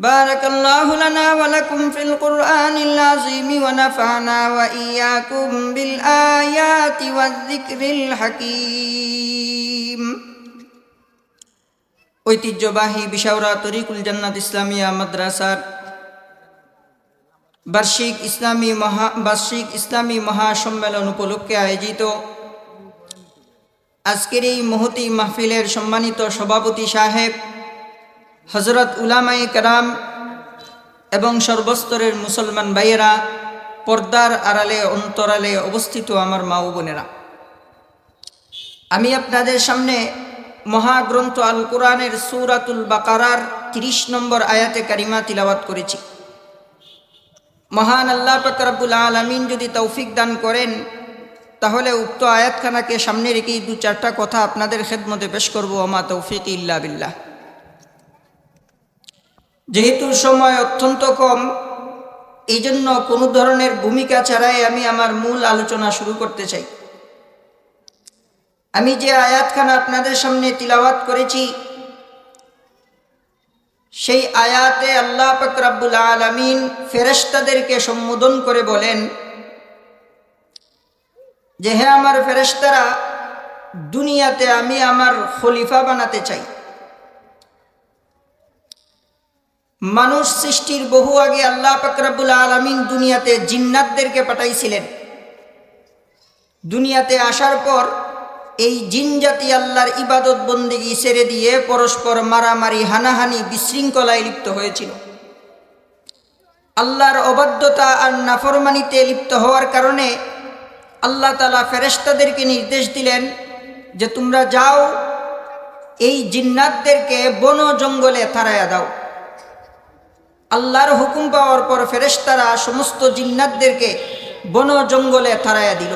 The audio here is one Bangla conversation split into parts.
بارك الله لنا ولكم في القرآن العظيم ونفعنا وإياكم بالآيات والذكر الحكيم ঐতিহ্যবাহী বিশাউরা তরিকুল জান্নাত ইসলামিয়া মাদ্রাসার বার্ষিক ইসলামী মহা বার্ষিক ইসলামী মহাসম্মেলন উপলক্ষে আয়োজিত আজকের এই মহতি মাহফিলের সম্মানিত সভাপতি সাহেব হজরত উলামাই কারাম এবং সর্বস্তরের মুসলমান ভাইয়েরা পর্দার আড়ালে, অন্তরালে অবস্থিত আমার মা ও বোনেরা। আমি আপনাদের সামনে মহাগ্রন্থ আল কোরআনের সৌরাতুল বাকারার তিরিশ নম্বর আয়াতে কারিমা তিলাওয়াত করেছি। মহান আল্লাহ ফকরাবুল আলমিন যদি তৌফিক দান করেন, তাহলে উক্ত আয়াতখানাকে সামনে রেখেই দু চারটা কথা আপনাদের খেদমতে পেশ করব। আমা তৌফিক ইল্লা বিল্লাহ। যেহেতু সময় অত্যন্ত কম এই জন্য কোনো ধরনের ভূমিকা ছাড়াই আমি আমার মূল আলোচনা শুরু করতে চাই। আমি যে আয়াতখানা আপনাদের সামনে তিলাওয়াত করেছি, সেই আয়াতে আল্লাহ ফকরাবুল আলমিন ফেরেস্তাদেরকে সম্বোধন করে বলেন, যে হ্যাঁ আমার ফেরেস্তারা দুনিয়াতে আমি আমার খলিফা বানাতে চাই। মানুষ সৃষ্টির বহু আগে আল্লাহ ফকরাবুল আলমিন দুনিয়াতে জিন্নাতদেরকে পাঠাইছিলেন। দুনিয়াতে আসার পর এই জিন জাতি আল্লাহর ইবাদত বন্দিগি ছেড়ে দিয়ে পরস্পর মারামারি, হানাহানি, বিশৃঙ্খলায় লিপ্ত হয়েছিল। আল্লাহর অবাধ্যতা আর নাফরমানিতে লিপ্ত হওয়ার কারণে আল্লাহ তালা ফেরেস্তাদেরকে নির্দেশ দিলেন যে তোমরা যাও, এই জিন্নাতদেরকে বন জঙ্গলে থারাইয়া দাও। আল্লাহর হুকুম পাওয়ার পর ফেরেস্তারা সমস্ত জিন্নাতদেরকে বন জঙ্গলে থারাইয়া দিল।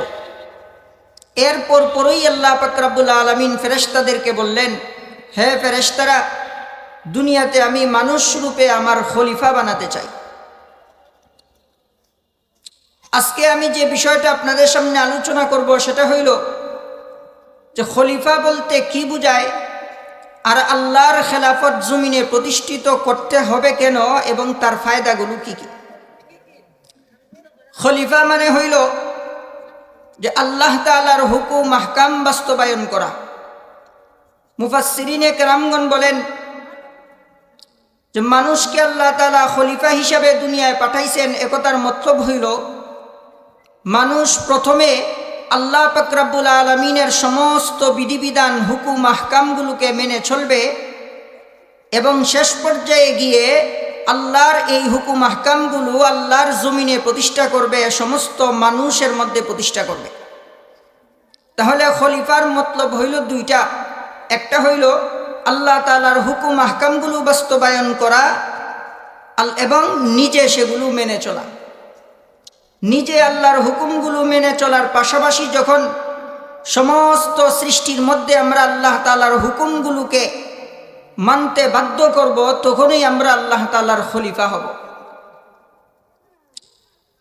এরপর পরই আল্লাহ পাকরাবুল আলমিন ফেরেস্তাদেরকে বললেন, হে ফেরেস্তারা দুনিয়াতে আমি মানুষ রূপে আমার খলিফা বানাতে চাই। আজকে আমি যে বিষয়টা আপনাদের সামনে আলোচনা করব সেটা হইল যে খলিফা বলতে কি বুঝায়? আর আল্লাহর খেলাফত জমিনে প্রতিষ্ঠিত করতে হবে কেন এবং তার ফায়দাগুলো কি কি? খলিফা মানে হইল যে আল্লাহ তালার হুকুম মাহকাম বাস্তবায়ন করা। মুফাসিরিনে কেরামগন বলেন যে মানুষকে আল্লাহ তালা খলিফা হিসাবে দুনিয়ায় পাঠাইছেন, একতার মতলব হইল মানুষ প্রথমে আল্লাহ ফকরাবুল আলমিনের সমস্ত বিধিবিধান, হুকুম, আহকামগুলোকে মেনে চলবে এবং শেষ পর্যায়ে গিয়ে আল্লাহর এই হুকুম, আহকামগুলো আল্লাহর জমিনে প্রতিষ্ঠা করবে, সমস্ত মানুষের মধ্যে প্রতিষ্ঠা করবে। তাহলে খলিফার মতলব হইল দুইটা। একটা হইল আল্লাহ তালার হুকুম, আহকামগুলো বাস্তবায়ন করা এবং নিজে সেগুলো মেনে চলা। নিজে আল্লাহর হুকুমগুলো মেনে চলার পাশাপাশি যখন সমস্ত সৃষ্টির মধ্যে আমরা আল্লাহ তালার হুকুমগুলোকে মানতে বাধ্য করব, তখনই আমরা আল্লাহ তালার খলিফা হব।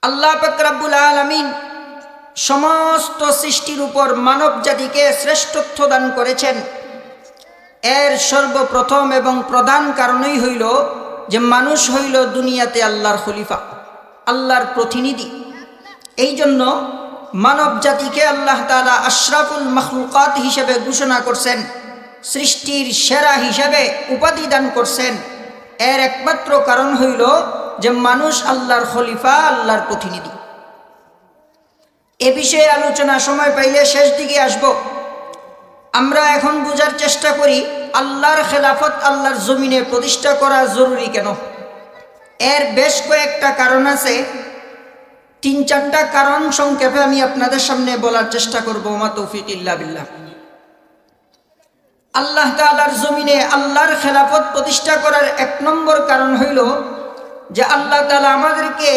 আল্লাহ ফকরাবুল আলমিন সমস্ত সৃষ্টির উপর মানব জাতিকে শ্রেষ্ঠত্ব দান করেছেন। এর সর্বপ্রথম এবং প্রধান কারণই হইল যে মানুষ হইল দুনিয়াতে আল্লাহর খলিফা, আল্লাহর প্রতিনিধি। এই জন্য মানব জাতিকে আল্লাহ তালা আশরাফুল মখলুকাত হিসেবে ঘোষণা করছেন, সৃষ্টির সেরা হিসেবে উপাধি দান করছেন। এর একমাত্র কারণ হইল যে মানুষ আল্লাহর খলিফা, আল্লাহর প্রতিনিধি। এ বিষয়ে আলোচনা সময় পাইলে শেষ দিকে আসব। আমরা এখন বোঝার চেষ্টা করি, আল্লাহর খেলাফত আল্লাহর জমিনে প্রতিষ্ঠা করা জরুরি কেন? এর বেশ কয়েকটা কারণ আছে। তিন চারটা কারণ সংক্ষেপে আমি আপনাদের সামনে বলার চেষ্টা করব মা তৌফিক ইল্লা বিল্লাহ। আল্লাহ তালার জমিনে আল্লাহর খেলাফত প্রতিষ্ঠা করার এক নম্বর কারণ হইল যে আল্লাহ তালা আমাদেরকে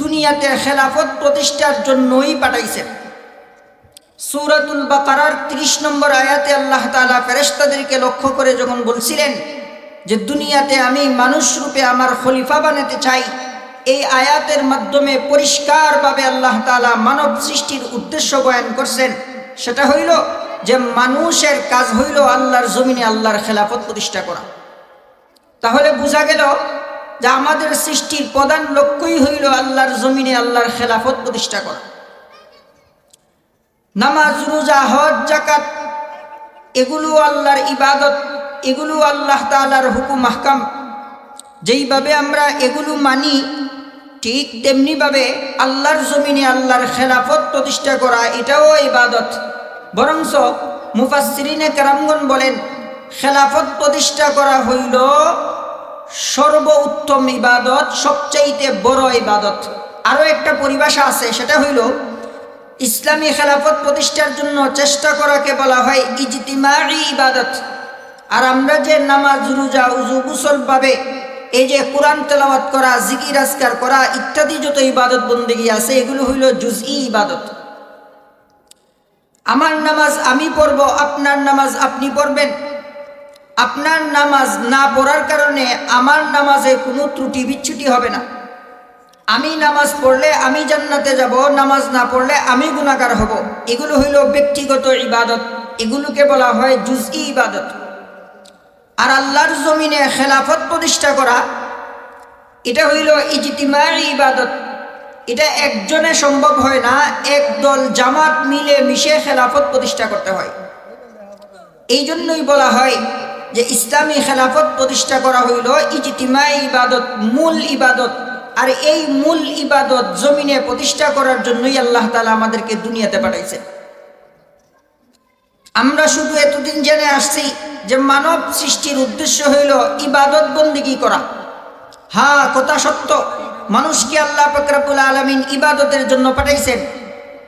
দুনিয়াতে খেলাফত প্রতিষ্ঠার জন্যই পাঠাইছেন। সুরাতুল বাকারার ত্রিশ নম্বর আয়াতে আল্লাহ তালা ফেরেস্তাদেরকে লক্ষ্য করে যখন বলছিলেন যে, দুনিয়াতে আমি মানুষ রূপে আমার খলিফা বানাতে চাই এই আয়াতের মাধ্যমে পরিষ্কারভাবে আল্লাহ তালা মানব সৃষ্টির উদ্দেশ্য বয়ান করছেন। সেটা হইল যে মানুষের কাজ হইল আল্লাহর জমিনে আল্লাহর খেলাফত প্রতিষ্ঠা করা। তাহলে বোঝা গেল যে আমাদের সৃষ্টির প্রধান লক্ষ্যই হইল আল্লাহর জমিনে আল্লাহর খেলাফত প্রতিষ্ঠা করা। নামাজ, রোজা, হজ জাকাত এগুলো আল্লাহর ইবাদত, এগুলো আল্লাহ তালার হুকুম আহকাম যেইভাবে আমরা এগুলো মানি ঠিক তেমনিভাবে আল্লাহর জমিনে আল্লাহর খেলাফত প্রতিষ্ঠা করা, এটাও ইবাদত। বরংস মুফাসরিনে কেরামগন বলেন, খেলাফত প্রতিষ্ঠা করা হইল সর্ব উত্তম ইবাদত, সবচাইতে বড় ইবাদত। আরও একটা পরিভাষা আছে, সেটা হইল, ইসলামী খেলাফত প্রতিষ্ঠার জন্য চেষ্টা করাকে বলা হয় ইজতিমারি ইবাদত। আর আমরা যে নামাজ, রোজা উজু গুসল পাবে এই যে কোরআন তেলাওয়াত করা, জিকির আজকার করা, ইত্যাদি যত ইবাদত বন্দেগী আছে, এগুলো হইল জুজই ইবাদত। আমার নামাজ আমি পড়ব, আপনার নামাজ আপনি পড়বেন। আপনার নামাজ না পড়ার কারণে আমার নামাজে কোনো ত্রুটি বিচ্ছুটি হবে না। আমি নামাজ পড়লে আমি জান্নাতে যাব, নামাজ না পড়লে আমি গুণাকার হব। এগুলো হইল ব্যক্তিগত ইবাদত। এগুলোকে বলা হয় জুজই ইবাদত। আর আল্লাহর জমিনে খেলাফত প্রতিষ্ঠা করা, এটা হইল ইজতিমাই ইবাদত। এটা একজনে সম্ভব হয় না একদল জামাত মিলে মিশে খেলাফত প্রতিষ্ঠা করতে হয়। এই জন্যই বলা হয় যে ইসলামী খেলাফত প্রতিষ্ঠা করা হইল ইজতিমাই ইবাদত, মূল ইবাদত। আর এই মূল ইবাদত জমিনে প্রতিষ্ঠা করার জন্যই আল্লাহ তালা আমাদেরকে দুনিয়াতে পাঠাইছে আমরা শুধু এতদিন জেনে আসছি যে মানব সৃষ্টির উদ্দেশ্য হইল ইবাদত বন্দিগি করা। হা, কথা সত্য। মানুষকে আল্লাহ ফকরাবুল আলমিন ইবাদতের জন্য পাঠাইছেন?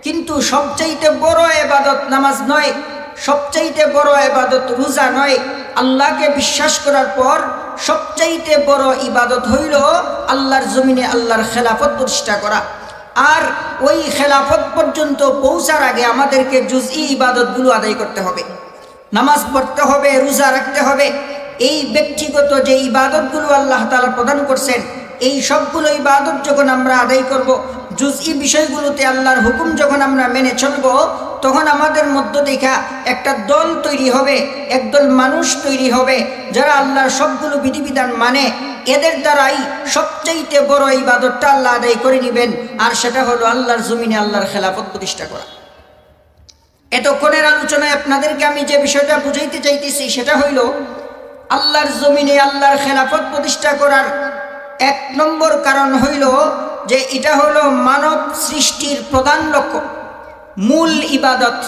কিন্তু সবচাইতে বড় এবাদত নামাজ নয়, সবচাইতে বড় এবাদত রোজা নয়। আল্লাহকে বিশ্বাস করার পর সবচাইতে বড় ইবাদত হইল আল্লাহর জমিনে আল্লাহর খেলাফত প্রতিষ্ঠা করা। আর ওই খেলাফত পর্যন্ত পৌঁছার আগে আমাদেরকে জুজই ইবাদতগুলো আদায় করতে হবে। নামাজ পড়তে হবে, রোজা রাখতে হবে। এই ব্যক্তিগত যে ইবাদতগুলো আল্লাহ তালা প্রদান করছেন এই সবগুলো ইবাদত যখন আমরা আদায় করব, জুজই বিষয়গুলোতে আল্লাহর হুকুম যখন আমরা মেনে চলব, তখন আমাদের মধ্য দেখা একটা দল তৈরি হবে, একদল মানুষ তৈরি হবে, যারা আল্লাহর সবগুলো বিধিবিধান মানে এদের দ্বারাই সবচাইতে বড় ইবাদতটা আল্লাহ আদায় করে নেবেন, আর সেটা হলো আল্লাহর জমিনে আল্লাহর খেলাফত প্রতিষ্ঠা করা। এতক্ষণের আলোচনায় আপনাদেরকে আমি যে বিষয়টা বুঝাইতে চাইতেছি, সেটা হইল, আল্লাহর জমিনে আল্লাহর খেলাফত প্রতিষ্ঠা করার এক নম্বর কারণ হইল যে এটা হলো মানব সৃষ্টির প্রধান লক্ষ্য, মূল ইবাদত।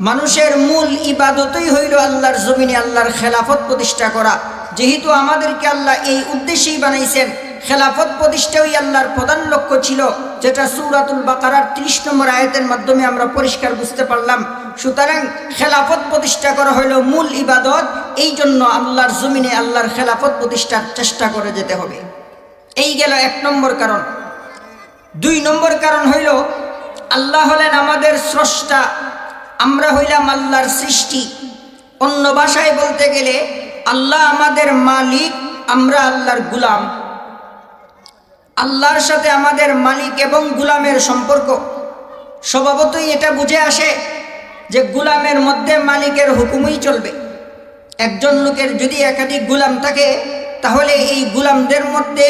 মানুষের মূল ইবাদতই হইল আল্লাহর জমিনে আল্লাহর খেলাফত প্রতিষ্ঠা করা। যেহেতু আমাদেরকে আল্লাহ এই উদ্দেশ্যেই বানাইছেন, খেলাফত প্রতিষ্ঠাই আল্লাহর প্রধান লক্ষ্য ছিল, যেটা সুরাতুল বাকারার ত্রিশ নম্বর আয়তের মাধ্যমে আমরা পরিষ্কার বুঝতে পারলাম। সুতরাং খেলাফত প্রতিষ্ঠা করা হইল মূল ইবাদত, এই জন্য আল্লাহর জমিনে আল্লাহর খেলাফত প্রতিষ্ঠার চেষ্টা করে যেতে হবে। এই গেল এক নম্বর কারণ। দুই নম্বর কারণ হইল, আল্লাহ হলেন আমাদের স্রষ্টা, আমরা হইলাম আল্লাহর সৃষ্টি। অন্য ভাষায় বলতে গেলে, আল্লাহ আমাদের মালিক, আমরা আল্লাহর গুলাম। আল্লাহর সাথে আমাদের মালিক এবং গুলামের সম্পর্ক। স্বভাবতই এটা বুঝে আসে যে গুলামের মধ্যে মালিকের হুকুমই চলবে। একজন লোকের যদি একাধিক গুলাম থাকে, তাহলে এই গুলামদের মধ্যে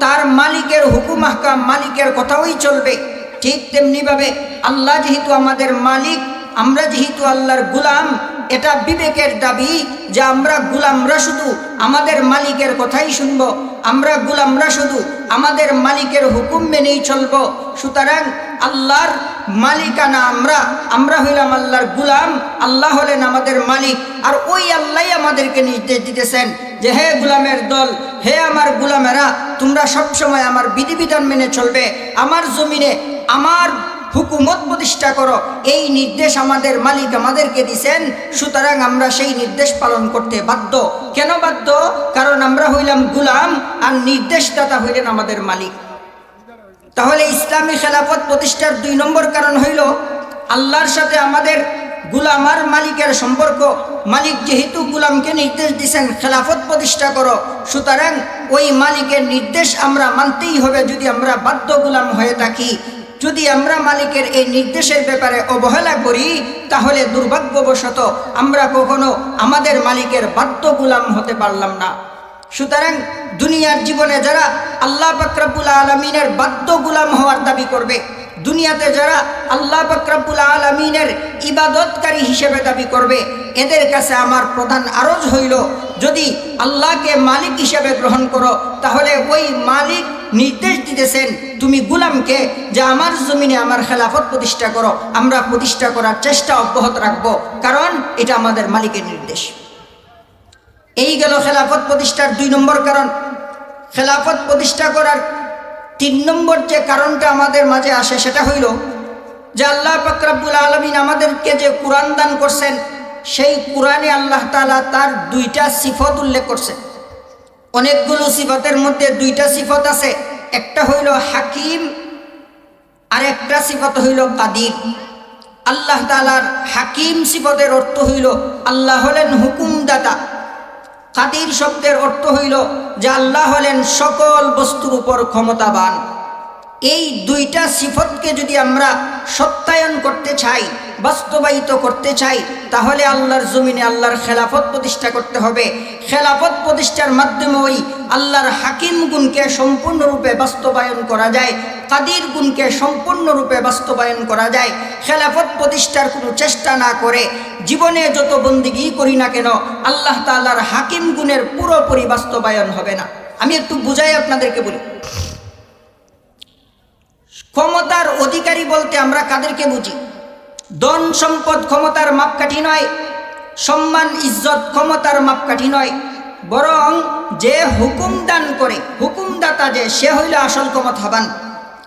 তার মালিকের হুকুম হাকাম মালিকের কথাই চলবে। ঠিক তেমনিভাবে আল্লাহ যেহেতু আমাদের মালিক, আমরা যেহেতু আল্লাহর গুলাম এটা বিবেকের দাবি যে আমরা গুলামরা শুধু আমাদের মালিকের কথাই শুনব। আমরা গুলামরা শুধু আমাদের মালিকের হুকুম মেনেই চলব। সুতরাং আল্লাহর মালিকানা আমরা আমরা হইলাম আল্লাহর গুলাম, আল্লাহ হলেন আমাদের মালিক। আর ওই আল্লাহ আমাদেরকে নির্দেশ দিতেছেন যে, হে গুলামের দল, হে আমার গুলামেরা, তোমরা সবসময় আমার বিধিবিধান মেনে চলবে। আমার জমিনে, আমার হুকুমত প্রতিষ্ঠা করো। এই নির্দেশ আমাদের মালিক আমাদেরকে দিছেন, সুতরাং আমরা সেই নির্দেশ পালন করতে বাধ্য। কেন বাধ্য? কারণ আমরা হইলাম গুলাম, আর নির্দেশদাতা হইলেন আমাদের মালিক। তাহলে ইসলামী খেলাফত প্রতিষ্ঠার দুই নম্বর কারণ হইল আল্লাহর সাথে আমাদের গুলাম আর মালিকের সম্পর্ক। মালিক যেহেতু গুলামকে নির্দেশ দিছেন, খেলাফত প্রতিষ্ঠা করো। সুতরাং ওই মালিকের নির্দেশ আমরা মানতেই হবে যদি আমরা বাধ্য গুলাম হয়ে থাকি। যদি আমরা মালিকের এই নির্দেশের ব্যাপারে অবহেলা করি, তাহলে দুর্ভাগ্যবশত আমরা কখনো আমাদের মালিকের বাধ্য গুলাম হতে পারলাম না। সুতরাং দুনিয়ার জীবনে যারা আল্লাহ বাকরাবুল আলমিনের বাধ্য গুলাম হওয়ার দাবি করবে দুনিয়াতে যারা আল্লাহ বাকরাবুল আলমিনের ইবাদতকারী হিসেবে দাবি করবে, এদের কাছে আমার প্রধান আরজ হইল, যদি আল্লাহকে মালিক হিসেবে গ্রহণ করো, তাহলে ওই মালিক নির্দেশ দিতেছেন, তুমি গুলামকে যে আমার জমিনে আমার খেলাফত প্রতিষ্ঠা করো, আমরা প্রতিষ্ঠা করার চেষ্টা অব্যাহত রাখব, কারণ এটা আমাদের মালিকের নির্দেশ। এই গেল খেলাফত প্রতিষ্ঠার দুই নম্বর কারণ। খেলাফত প্রতিষ্ঠা করার তিন নম্বর যে কারণটা আমাদের মাঝে আসে সেটা হইল যে আল্লাহ ফাকরাবুল আলমিন আমাদেরকে যে কোরআন দান করছেন, সেই কোরআনে আল্লাহ তালা তার দুইটা সিফত উল্লেখ করছেন অনেকগুলো সিফতের মধ্যে দুইটা সিফত আছে। একটা হইল হাকিম, আর একটা সিফত হইল কাদির। আল্লাহ তালার হাকিম সিফতের অর্থ হইল, আল্লাহ হলেন হুকুমদাতা। কাদির শব্দের অর্থ হইল যে আল্লাহ হলেন সকল বস্তুর উপর ক্ষমতাবান। এই দুইটা সিফতকে যদি আমরা সত্যায়ন করতে চাই, বাস্তবায়িত করতে চাই, তাহলে আল্লাহর জমিনে আল্লাহর খেলাফত প্রতিষ্ঠা করতে হবে। খেলাফত প্রতিষ্ঠার মাধ্যমে ওই আল্লাহর হাকিম গুণকে সম্পূর্ণরূপে বাস্তবায়ন করা যায়, কাদির গুণকে সম্পূর্ণরূপে বাস্তবায়ন করা যায়। খেলাফত প্রতিষ্ঠার কোনো চেষ্টা না করে, জীবনে যত বন্দিগি করি না কেন, আল্লাহ তাল্লাহর হাকিম গুণের পুরোপুরি বাস্তবায়ন হবে না। আমি একটু বুঝাই আপনাদেরকে বলি। ক্ষমতার অধিকারী বলতে আমরা কাদেরকে বুঝি? ধন সম্পদ ক্ষমতার মাপকাঠি নয়, সম্মান, ইজ্জত ক্ষমতার মাপকাঠি নয়, বরং যে হুকুম দান করে, হুকুমদাতা যে, সে হইল আসল ক্ষমতাবান।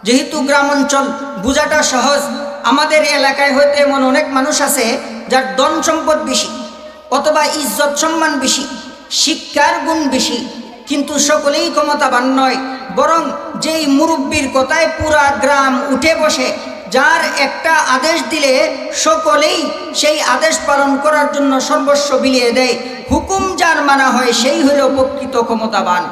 যেহেতু গ্রাম অঞ্চল বোঝাটা সহজ। আমাদের এলাকায় হয়তো এমন অনেক মানুষ আছে যার ধন সম্পদ বেশি, অথবা ইজ্জত সম্মান বেশি, শিক্ষার গুণ বেশি কিন্তু সকলেই ক্ষমতাবান নয়, বরং যেই মুরব্বীর কথায় পুরা গ্রাম উঠে বসে, যার একটা আদেশ দিলে সকলেই সেই আদেশ পালন করার জন্য সর্বস্ব বিলিয়ে দেয়। হুকুম যার মানা হয় সেই হইল প্রকৃত ক্ষমতাবান।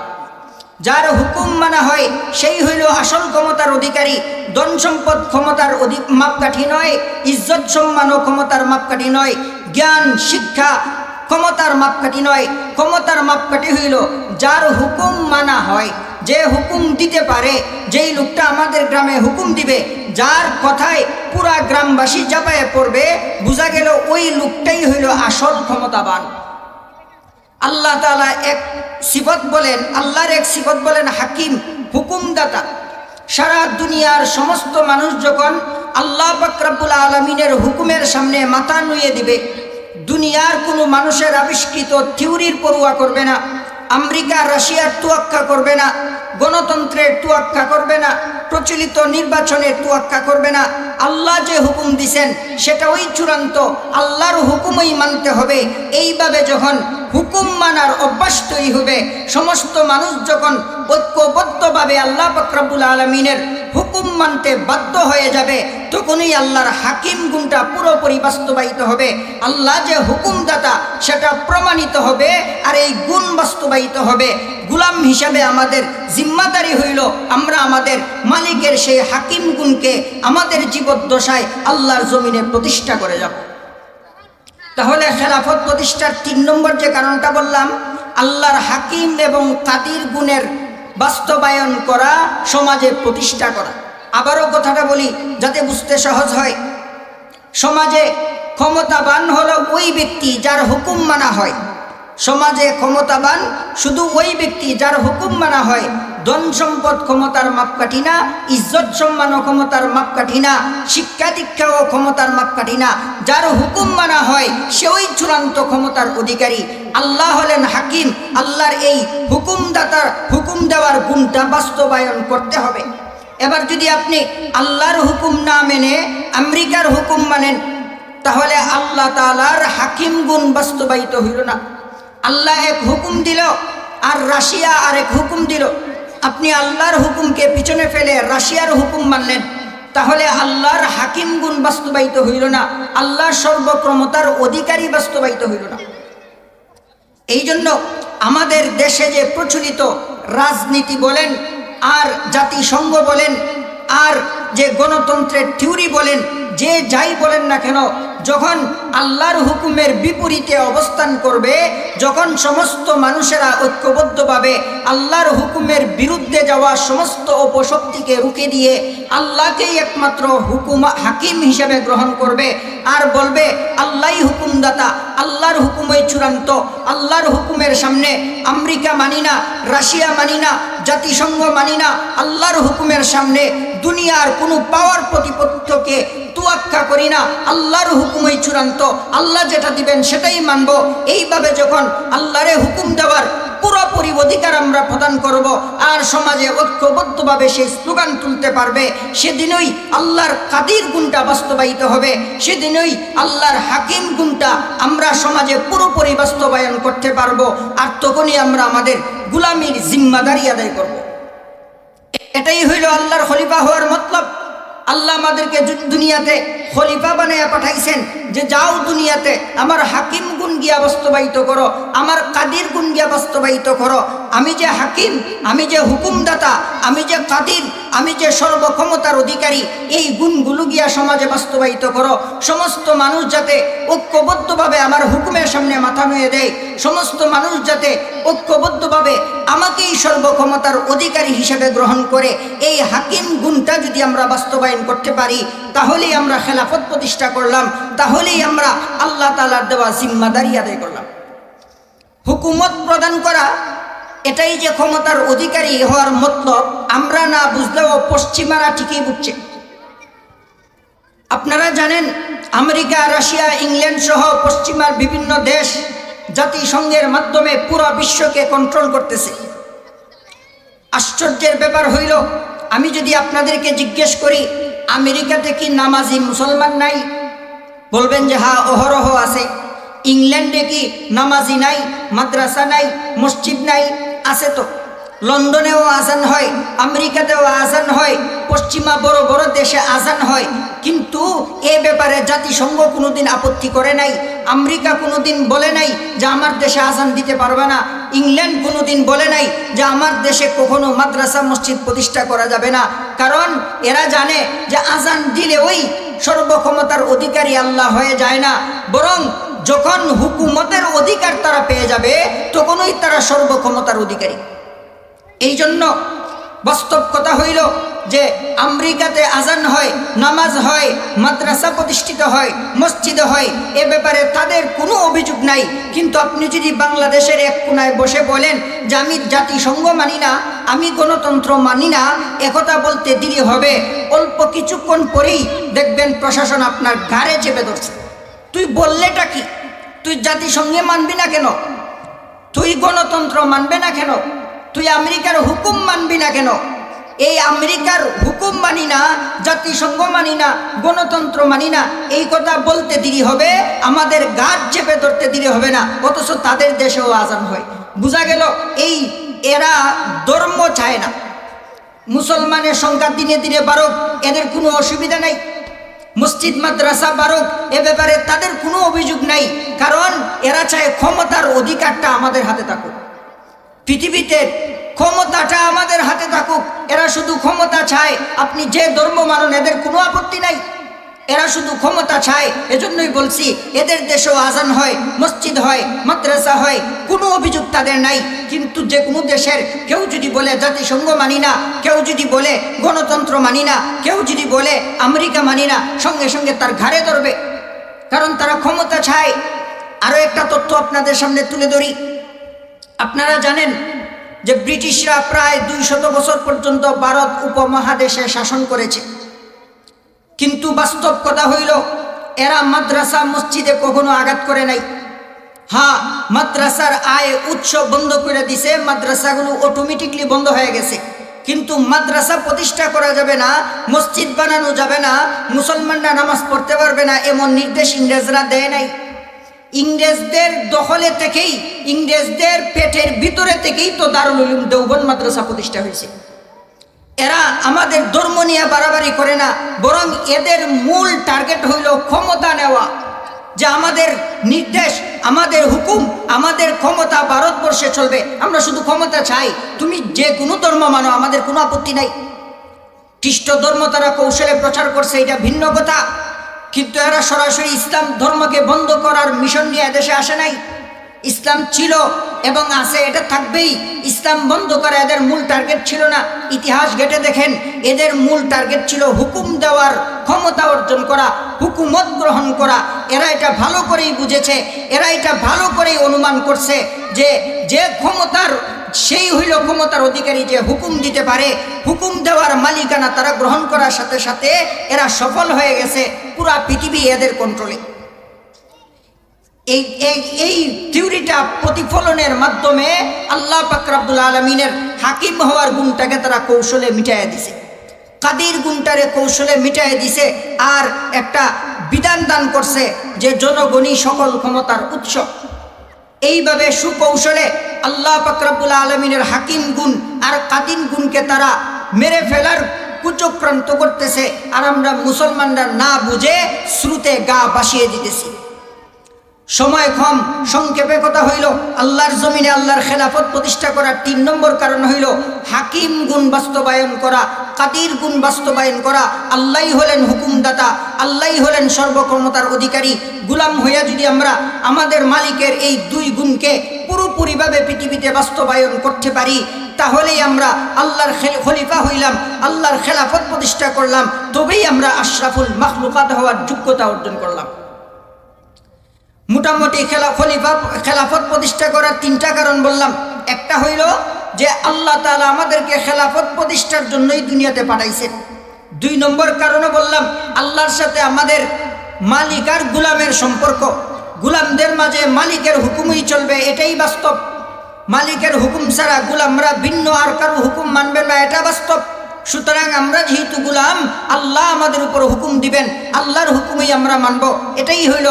যার হুকুম মানা হয় সেই হইল আসল ক্ষমতার অধিকারী। ধন সম্পদ ক্ষমতার অধিক মাপকাঠি নয়, ইজ্জত সম্মান ও ক্ষমতার মাপকাঠি নয়। জ্ঞান, শিক্ষা ক্ষমতার মাপকাঠি নয়, ক্ষমতার মাপকাঠি হইল যার হুকুম মানা হয়। যে হুকুম দিতে পারে, যেই লোকটা আমাদের গ্রামে হুকুম দিবে, যার কথায় পুরা গ্রামবাসী চাপায়ে পড়বে, বোঝা গেল ওই লোকটাই হইল আসল ক্ষমতাবান। আল্লাহ তালা এক সিফত বলেন, আল্লাহর এক সিফত বলেন হাকিম, হুকুমদাতা। সারা দুনিয়ার সমস্ত মানুষ যখন আল্লাহ বাকরাবুল আলমিনের হুকুমের সামনে মাথা নুয়ে দিবে দুনিয়ার কোনো মানুষের আবিষ্কৃত থিওরির পড়ুয়া করবে না। আমেরিকা, রাশিয়ার তুয়াক্কা করবে না। গণতন্ত্রের তুয়াক্কা করবে না। প্রচলিত নির্বাচনের তুয়াক্কা করবে না। আল্লাহ যে হুকুম দিছেন সেটা ওই চূড়ান্ত। আল্লাহর হুকুমই মানতে হবে। এইভাবে যখন হুকুম মানার অভ্যাস তৈরি হবে, সমস্ত মানুষ যখন ঐক্যবদ্ধভাবে আল্লাহ ফকরাবুল আলমিনের হুকুম মানতে বাধ্য হয়ে যাবে, তখনই আল্লাহর হাকিম গুণটা পুরোপুরি বাস্তবায়িত হবে। আল্লাহ যে হুকুমদাতা, সেটা প্রমাণিত হবে আর এই গুণ বাস্তবায়িত হবে। গুলাম হিসাবে আমাদের জিম্মাদারি হইল, আমরা আমাদের মালিকের সেই হাকিম গুণকে আমাদের জীবদ্দশায় আল্লাহর জমিনে প্রতিষ্ঠা করে যাব তাহলে খেলাফত প্রতিষ্ঠার তিন নম্বর যে কারণটা বললাম, আল্লাহর হাকিম এবং কাদির গুণের বাস্তবায়ন করা, সমাজে প্রতিষ্ঠা করা। আবারও কথাটা বলি, যাতে বুঝতে সহজ হয়, সমাজে ক্ষমতাবান হলো ওই ব্যক্তি যার হুকুম মানা হয়। সমাজে ক্ষমতাবান শুধু ওই ব্যক্তি যার হুকুম মানা হয় ধন সম্পদ ক্ষমতার মাপকাঠি না ইজ্জত সম্মান ও ক্ষমতার মাপকাঠি না শিক্ষা দীক্ষা ও ক্ষমতার মাপকাঠি না যার হুকুম মানা হয় সে ওই চূড়ান্ত ক্ষমতার অধিকারী। আল্লাহ হলেন হাকিম, আল্লাহর এই হুকুমদাতার হুকুম দেওয়ার গুণটা বাস্তবায়ন করতে হবে। এবার যদি আপনি আল্লাহর হুকুম না মেনে আমেরিকার হুকুম মানেন, তাহলে আল্লাহ তালার হাকিম গুণ বাস্তবায়িত হইল না। আল্লাহ এক হুকুম দিল, আর রাশিয়া আর এক হুকুম দিল। আপনি আল্লাহর হুকুমকে পিছনে ফেলে রাশিয়ার হুকুম মানলেন, তাহলে আল্লাহর হাকিম গুণ বাস্তবায়িত হইল না, আল্লাহর সর্বক্রমতার অধিকারী বাস্তবায়িত হইল না। এই জন্য আমাদের দেশে যে প্রচলিত রাজনীতি বলেন, আর জাতিসংঘ বলেন, আর যে গণতন্ত্রের থিওরি বলেন, যে যাই বলেন না কেন যখন আল্লাহর হুকুমের বিপরীতে অবস্থান করবে, যখন সমস্ত মানুষেরা ঐক্যবদ্ধভাবে আল্লাহর হুকুমের বিরুদ্ধে যাওয়া সমস্ত অপশক্তিকে রুখে দিয়ে আল্লাহকেই একমাত্র হুকুম, হাকিম হিসেবে গ্রহণ করবে আর বলবে, আল্লাহই হুকুমদাতা, আল্লাহর হুকুমই চূড়ান্ত, আল্লাহর হুকুমের সামনে আমেরিকা মানি না, রাশিয়া মানি না, জাতিসংঘ মানি না, আল্লাহর হুকুমের সামনে দুনিয়ার কোনো পাওয়ার না আল্লাহর হুকুমই চূড়ান্ত, আল্লাহ যেটা দিবেন সেটাই মানব এইভাবে যখন আল্লাহরে হুকুম দেওয়ার পুরোপুরি অধিকার আমরা প্রদান করব, আর সমাজে ঐক্যবদ্ধভাবে সেই স্লোগান তুলতে পারবে, সেদিনই আল্লাহর কাদির গুণটা বাস্তবায়িত হবে, সেদিনই আল্লাহর হাকিম গুণটা আমরা সমাজে পুরোপুরি বাস্তবায়ন করতে পারব, আর তখনই আমরা আমাদের গুলামির জিম্মাদারি আদায় করব। এটাই হইল আল্লাহর খলিফা হওয়ার মতলব আল্লাহ আমাদেরকে দুনিয়াতে খলিফা বানাইয়া পাঠাইছেন যে যাও দুনিয়াতে, আমার হাকিম গুণ গিয়া বাস্তবায়িত করো, আমার কাদির গুণ গিয়া বাস্তবায়িত করো। আমি যে হাকিম, আমি যে হুকুমদাতা, আমি যে কাদির, আমি যে সর্বক্ষমতার অধিকারী, এই গুণগুলো গিয়া সমাজে বাস্তবায়িত করো। সমস্ত মানুষ যাতে ঐক্যবদ্ধভাবে আমার সামনে মাথা নুয়ে দেয়। সমস্ত মানুষ যাতে ঐক্যবদ্ধভাবে আমাকেই সর্বক্ষমতার অধিকারী হিসেবে গ্রহণ করে, এই হাকিম গুণটা যদি আমরা বাস্তবায়ন করতে পারি, তাহলেই আমরা খেলাফত প্রতিষ্ঠা করলাম, তাহলেই আমরা আল্লাহ তালার দেওয়া জিম্মাদারি আদায় করলাম। হুকুমত প্রদান করা, এটাই যে ক্ষমতার অধিকারী হওয়ার মতলব, আমরা না বুঝলেও পশ্চিমারা ঠিকই বুঝছে। আপনারা জানেন, আমেরিকা, রাশিয়া, ইংল্যান্ড সহ পশ্চিমার বিভিন্ন দেশ জাতিসংঘের মাধ্যমে পুরো বিশ্বকে কন্ট্রোল করতেছে। আশ্চর্যের ব্যাপার হইল, আমি যদি আপনাদেরকে জিজ্ঞেস করি, আমেরিকাতে কি নামাজি মুসলমান নাই? বলবেন যে হ্যাঁ অহরহ আছে। ইংল্যান্ডে কি নামাজি নাই, মাদ্রাসা নাই, মসজিদ নাই? আছে তো। লন্ডনেও আজান হয়, আমেরিকাতেও আজান হয়, পশ্চিমা বড় বড় দেশে আজান হয়। কিন্তু এ ব্যাপারে জাতিসংঘ কোনোদিন আপত্তি করে নাই, আমেরিকা কোনোদিন বলে নাই যে আমার দেশে আজান দিতে পারবে না, ইংল্যান্ড কোনোদিন বলে নাই যে আমার দেশে কখনো মাদ্রাসা মসজিদ প্রতিষ্ঠা করা যাবে না। কারণ এরা জানে যে আজান দিলে ওই সর্বক্ষমতার অধিকারী আল্লাহ হয়ে যায় না। বরং যখন হুকুমতের অধিকার তারা পেয়ে যাবে, তখনই তারা সর্বক্ষমতার অধিকারী। এই জন্য বাস্তব কথা হইল যে আমেরিকাতে আজান হয়, নামাজ হয়, মাদ্রাসা প্রতিষ্ঠিত হয়, মসজিদ হয়, এ ব্যাপারে তাদের কোনো অভিযোগ নাই। কিন্তু আপনি যদি বাংলাদেশের এক কোনায় বসে বলেন যে আমি জাতিসংঘ মানি না, আমি গণতন্ত্র মানি না একথা বলতে দেরি হবে। অল্প কিছুক্ষণ পরেই দেখবেন প্রশাসন আপনার ঘাড়ে চেপে ধরছে। তুই বললেটা কি? তুই জাতিসংঘে মানবি না কেন? তুই গণতন্ত্র মানবে না কেন? তুই আমেরিকার হুকুম মানবি না কেন? এই আমেরিকার হুকুম মানি না, জাতিসংঘ মানি না, গণতন্ত্র মানি না, এই কথা বলতে দেরি হবে, আমাদের গাছ চেপে ধরতে দেরি হবে না, অথচ তাদের দেশেও আজান হয়। বোঝা গেল, এই এরা ধর্ম চায় না। মুসলমানের সংখ্যা দিনে দিনে বাড়ুক, এদের কোনো অসুবিধা নাই। মসজিদ, মাদ্রাসা বারক এ ব্যাপারে তাদের কোনো অভিযোগ নাই, কারণ এরা চায় ক্ষমতার অধিকারটা আমাদের হাতে থাকুক। পৃথিবীতে ক্ষমতাটা আমাদের হাতে থাকুক, এরা শুধু ক্ষমতা চায়, আপনি যে ধর্ম মানুন, এদের কোনো আপত্তি নাই। এরা শুধু ক্ষমতা চায়, এজন্যই বলছি, এদের দেশেও আজান হয়, মসজিদ হয়, মাদ্রাসা হয়, কোনো অভিযোগ তাদের নাই। কিন্তু যে কোনো দেশের কেউ যদি বলে জাতিসংঘ মানি না, কেউ যদি বলে গণতন্ত্র মানি না, কেউ যদি বলে আমেরিকা মানি না, সঙ্গে সঙ্গে তার ঘাড়ে ধরবে। কারণ তারা ক্ষমতা চায়। আরও একটা তথ্য আপনাদের সামনে তুলে ধরি। আপনারা জানেন যে ব্রিটিশরা প্রায় দুই শত বছর পর্যন্ত ভারত উপমহাদেশে শাসন করেছে। কিন্তু বাস্তব কথা হইল, এরা মাদ্রাসা মসজিদে কখনো আঘাত করে নাই। হ্যাঁ মাদ্রাসার আয় উৎস বন্ধ করে দিছে, মাদ্রাসাগুলো অটোমেটিকলি বন্ধ হয়ে গেছে। কিন্তু মাদ্রাসা প্রতিষ্ঠা করা যাবে না, মসজিদ বানানো যাবে না, মুসলমানরা নামাজ পড়তে পারবে না, এমন নির্দেশ ইংরেজরা দেয় নাই। ইংরেজদের দখলে থেকেই, ইংরেজদের পেটের ভিতরে থেকেই তো দারুল উলুম দেওবন মাদ্রাসা প্রতিষ্ঠা হয়েছে। এরা আমাদের ধর্ম নিয়ে বাড়াবাড়ি করে না, বরং এদের মূল টার্গেট হইল ক্ষমতা নেওয়া। যে আমাদের নির্দেশ, আমাদের হুকুম, আমাদের ক্ষমতা ভারতবর্ষে চলবে। আমরা শুধু ক্ষমতা চাই, তুমি যে কোনো ধর্ম মানো, আমাদের কোনো আপত্তি নাই। খ্রিস্ট ধর্ম তারা কৌশলে প্রচার করছে, এটা ভিন্ন কথা। কিন্তু এরা সরাসরি ইসলাম ধর্মকে বন্ধ করার মিশন নিয়ে এদেশে আসে নাই। ইসলাম ছিল এবং আছে, এটা থাকবেই। ইসলাম বন্ধ করা এদের মূল টার্গেট ছিল না। ইতিহাস ঘেটে দেখেন, এদের মূল টার্গেট ছিল হুকুম দেওয়ার ক্ষমতা অর্জন করা, হুকুমত গ্রহণ করা। এরা এটা ভালো করেই বুঝেছে, এরা এটা ভালো করেই অনুমান করছে যে যে ক্ষমতার, সেই হইল ক্ষমতার অধিকারী যে হুকুম দিতে পারে। হুকুম দেওয়ার মালিকানা তারা গ্রহণ করার সাথে সাথে এরা সফল হয়ে গেছে, পুরা পৃথিবী এদের কন্ট্রোলে এই এই এই থিওরিটা প্রতিফলনের মাধ্যমে আল্লাহ পাকরাবুল আলমিনের হাকিম হওয়ার গুণটাকে তারা কৌশলে মিটাইয়া দিছে। কাদির গুণটারে কৌশলে মিটাইয়া দিছে আর একটা বিধান দান করছে যে জনগণই সকল ক্ষমতার উৎস। এইভাবে সুকৌশলে আল্লাহ পাকরাবুল আলমিনের হাকিম গুণ আর কাদিন গুণকে তারা মেরে ফেলার কুচক্রান্ত করতেছে আর আমরা মুসলমানরা না বুঝে শ্রুতে গা বাসিয়ে দিতেছি। সময় কম, সংক্ষেপে কথা হইল, আল্লাহর জমিনে আল্লাহর খেলাফত প্রতিষ্ঠা করার তিন নম্বর কারণ হইল হাকিম গুণ বাস্তবায়ন করা, কাদির গুণ বাস্তবায়ন করা, আল্লাহ হলেন হুকুমদাতা, আল্লাহ হলেন সর্বক্ষমতার অধিকারী। গুলাম হইয়া যদি আমরা আমাদের মালিকের এই দুই গুণকে পুরোপুরিভাবে পৃথিবীতে বাস্তবায়ন করতে পারি, তাহলেই আমরা আল্লাহর খলিফা হইলাম, আল্লাহর খেলাফত প্রতিষ্ঠা করলাম, তবেই আমরা আশরাফুল মাখলুকাত হওয়ার যোগ্যতা অর্জন করলাম। মোটামুটি খেলা খলিফা খেলাফত প্রতিষ্ঠা করার তিনটা কারণ বললাম। একটা হইল যে আল্লাহ তালা আমাদেরকে খেলাফত প্রতিষ্ঠার জন্যই দুনিয়াতে পাঠাইছেন। দুই নম্বর কারণও বললাম, আল্লাহর সাথে আমাদের মালিক আর গুলামের সম্পর্ক। গুলামদের মাঝে মালিকের হুকুমই চলবে, এটাই বাস্তব। মালিকের হুকুম ছাড়া গুলামরা ভিন্ন, আর কারও হুকুম মানবেন না, এটা বাস্তব। সুতরাং আমরা যেহেতু গুলাম, আল্লাহ আমাদের উপর হুকুম দিবেন, আল্লাহর হুকুমই আমরা মানব। এটাই হইল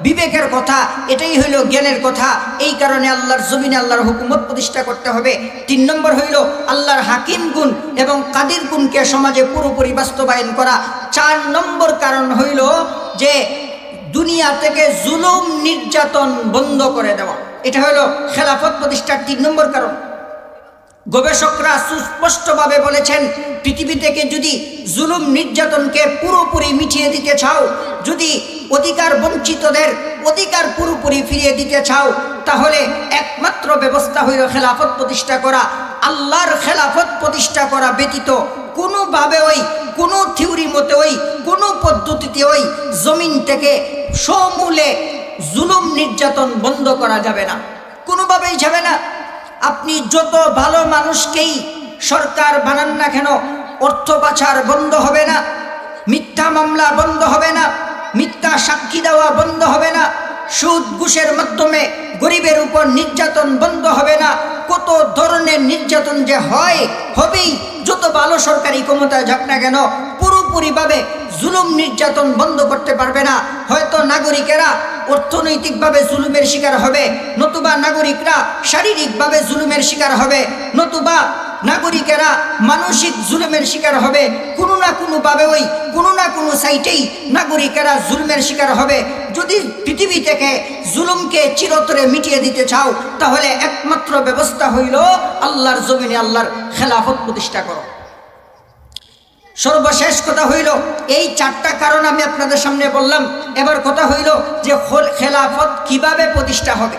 বিবেকের কথা, এটাই হইল জ্ঞানের কথা। এই কারণে আল্লাহর জমিনে আল্লাহর হুকুমত প্রতিষ্ঠা করতে হবে। তিন নম্বর হইল আল্লাহর হাকিম গুণ এবং কাদির গুণকে সমাজে পুরোপুরি বাস্তবায়ন করা। চার নম্বর কারণ হইল যে দুনিয়া থেকে জুলুম, নির্যাতন বন্ধ করে দেওয়া। এটা হলো খেলাফত প্রতিষ্ঠার তিন নম্বর কারণ। গবেষকরা সুস্পষ্টভাবে বলেছেন, পৃথিবী থেকে যদি জুলুম নির্যাতনকে পুরোপুরি মিটিয়ে দিতে চাও, যদি অধিকার বঞ্চিতদের অধিকার পুরোপুরি ফিরিয়ে দিতে চাও, তাহলে একমাত্র ব্যবস্থা হইল খেলাফত প্রতিষ্ঠা করা। আল্লাহর খেলাফত প্রতিষ্ঠা করা ব্যতীত কোনোভাবে ওই কোনো থিওরি মতে ওই কোনো পদ্ধতিতে ওই জমিন থেকে সমূলে জুলুম নির্যাতন বন্ধ করা যাবে না। কোনোভাবেই যাবে না। আপনি যত ভালো মানুষকেই সরকার বানান না কেন, অর্থ পাচার বন্ধ হবে না, মিথ্যা মামলা বন্ধ হবে না, মিথ্যা সাক্ষী দেওয়া বন্ধ হবে না, সুদ ঘুষের মাধ্যমে গরিবের উপর নির্যাতন বন্ধ হবে না, কত ধরনের নির্যাতন যে হয়, হবেই, যত ভালো সরকারি ক্ষমতা যাক না কেন পুরোপুরিভাবে জুলুম নির্যাতন বন্ধ করতে পারবে না। হয়তো নাগরিকেরা অর্থনৈতিকভাবে জুলুমের শিকার হবে, নতুবা নাগরিকরা শারীরিকভাবে জুলুমের শিকার হবে, নতুবা নাগরিকেরা মানসিক জুলুমের শিকার হবে। কোনো না কোনোভাবে ওই কোনো না কোনো সাইটেই নাগরিকেরা জুলুমের শিকার হবে। যদি পৃথিবী থেকে জুলুমকে চিরতরে মিটিয়ে দিতে চাও, তাহলে একমাত্র ব্যবস্থা হইল আল্লাহর জমিনে আল্লাহর খেলাফত প্রতিষ্ঠা করো। সর্বশেষ কথা হইল, এই চারটা কারণ আমি আপনাদের সামনে বললাম। এবার কথা হইল যে খেলাফত কীভাবে প্রতিষ্ঠা হবে?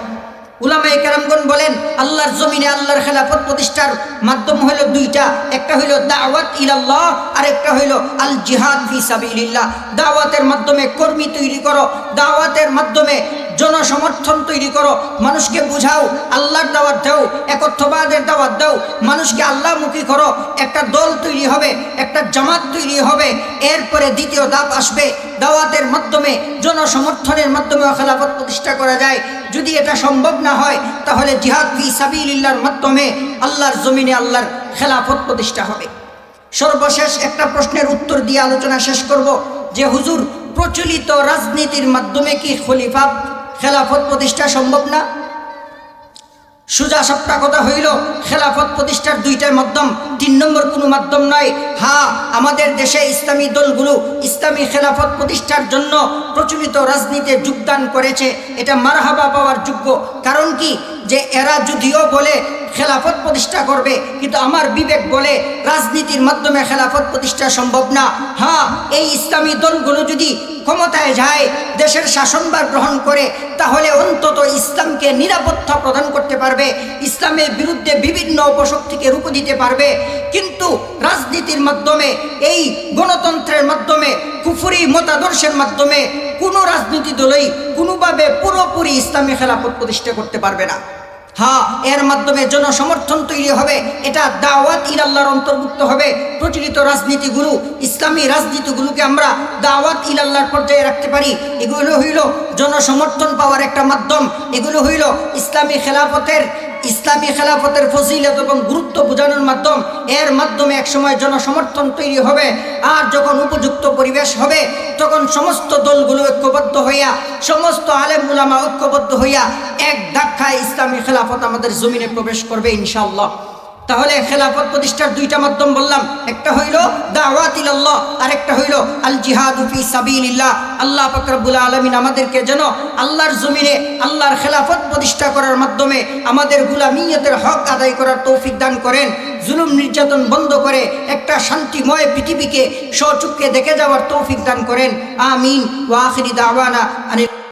উলামাই কেরামগণ বলেন, আল্লাহর জমিনে আল্লাহর খেলাফত প্রতিষ্ঠার মাধ্যম হইল দুইটা। একটা হইল দাওয়াত ইলাল্লাহ আর একটা হইল আল জিহাদ ফি সাবিলিল্লাহ। দাওয়াতের মাধ্যমে কর্মী তৈরি করো। দাওয়াতের মাধ্যমে জনসমর্থন তৈরি করো। মানুষকে বুঝাও, আল্লাহর দাওয়াত দাও, একত্ববাদের দাওয়াত দাও। মানুষকে আল্লাহমুখী করো। একটা দল তৈরি হবে, একটা জামাত তৈরি হবে। এরপরে দ্বিতীয় দাপ আসবে। দাওয়াতের মাধ্যমে, জনসমর্থনের মাধ্যমে খেলাফত প্রতিষ্ঠা করা যায়। যদি এটা সম্ভব না হয়, তাহলে জিহাদ ফি সাবিল্লার মাধ্যমে আল্লাহর জমিনে আল্লাহর খেলাফত প্রতিষ্ঠা হবে। সর্বশেষ একটা প্রশ্নের উত্তর দিয়ে আলোচনা শেষ করব, যে হুজুর, প্রচলিত রাজনীতির মাধ্যমে কি খলিফা খেলাফত প্রতিষ্ঠা সম্ভব না। সোজা সবটা কথা হইল, খেলাফত প্রতিষ্ঠার দুইটাই মাধ্যম, তিন নম্বর কোনো মাধ্যম নয়। হ্যাঁ আমাদের দেশে ইসলামী দলগুলো ইসলামী খেলাফত প্রতিষ্ঠার জন্য প্রচলিত রাজনীতিতে যোগদান করেছে। এটা মারহাবা পাওয়ার যোগ্য। কারণ কি? যে এরা যদিও বলে খেলাফত প্রতিষ্ঠা করবে, কিন্তু আমার বিবেক বলে রাজনীতির মাধ্যমে খেলাফত প্রতিষ্ঠা সম্ভব না। হ্যাঁ এই ইসলামী দলগুলো যদি ক্ষমতায় যায়, দেশের শাসনভার গ্রহণ করে, তাহলে অন্তত ইসলামকে নিরাপত্তা প্রদান করতে পারবে, ইসলামের বিরুদ্ধে বিভিন্ন অপশক্তিকে রূপ দিতে পারবে। কিন্তু রাজনীতির মাধ্যমে, এই গণতন্ত্রের মাধ্যমে, কুফুরি মতাদর্শের মাধ্যমে কোনো রাজনীতি দলই কোনোভাবে পুরোপুরি ইসলামী খেলাফত প্রতিষ্ঠা করতে পারবে না। হ্যাঁ এর মাধ্যমে জনসমর্থন তৈরি হবে। এটা দাওয়াত ইলাল্লাহর অন্তর্ভুক্ত হবে। প্রচলিত রাজনীতিগুলো ইসলামী রাজনীতিগুলোকে আমরা দাওয়াত ইলাল্লাহর পর্যায়ে রাখতে পারি। এগুলো হইল জনসমর্থন পাওয়ার একটা মাধ্যম। এগুলো হইল ইসলামী খেলাফতের ইসলামী খেলাফতের ফজিলত এবং গুরুত্ব বোঝানোর মাধ্যম, এর মাধ্যমে একসময় জনসমর্থন তৈরি হবে। আর যখন উপযুক্ত পরিবেশ হবে, তখন সমস্ত দলগুলো ঐক্যবদ্ধ হইয়া, সমস্ত আলেম মুলামা ঐক্যবদ্ধ হইয়া এক ধাক্কায় ইসলামী খেলাফত আমাদের জমিনে প্রবেশ করবে ইনশাআল্লাহ। তাহলে খেলাফত প্রতিষ্ঠার দুইটা মাধ্যম বললাম। একটা হইল দাওয়াত ইলাল্লাহ আর একটা হইল আল জিহাদু ফি সাবিলিল্লাহ। আল্লাহ পাক রব্বুল আলামিন আমাদেরকে যেন আল্লাহর জমিনে আল্লাহর খেলাফত প্রতিষ্ঠা করার মাধ্যমে আমাদের গুলামিয়তের হক আদায় করার তৌফিক দান করেন। জুলুম নির্যাতন বন্ধ করে একটা শান্তিময় পৃথিবীকে স্বচক্ষে দেখে যাওয়ার তৌফিক দান করেন। আমিন। ওয়াখিরি দাওয়ানা আনিল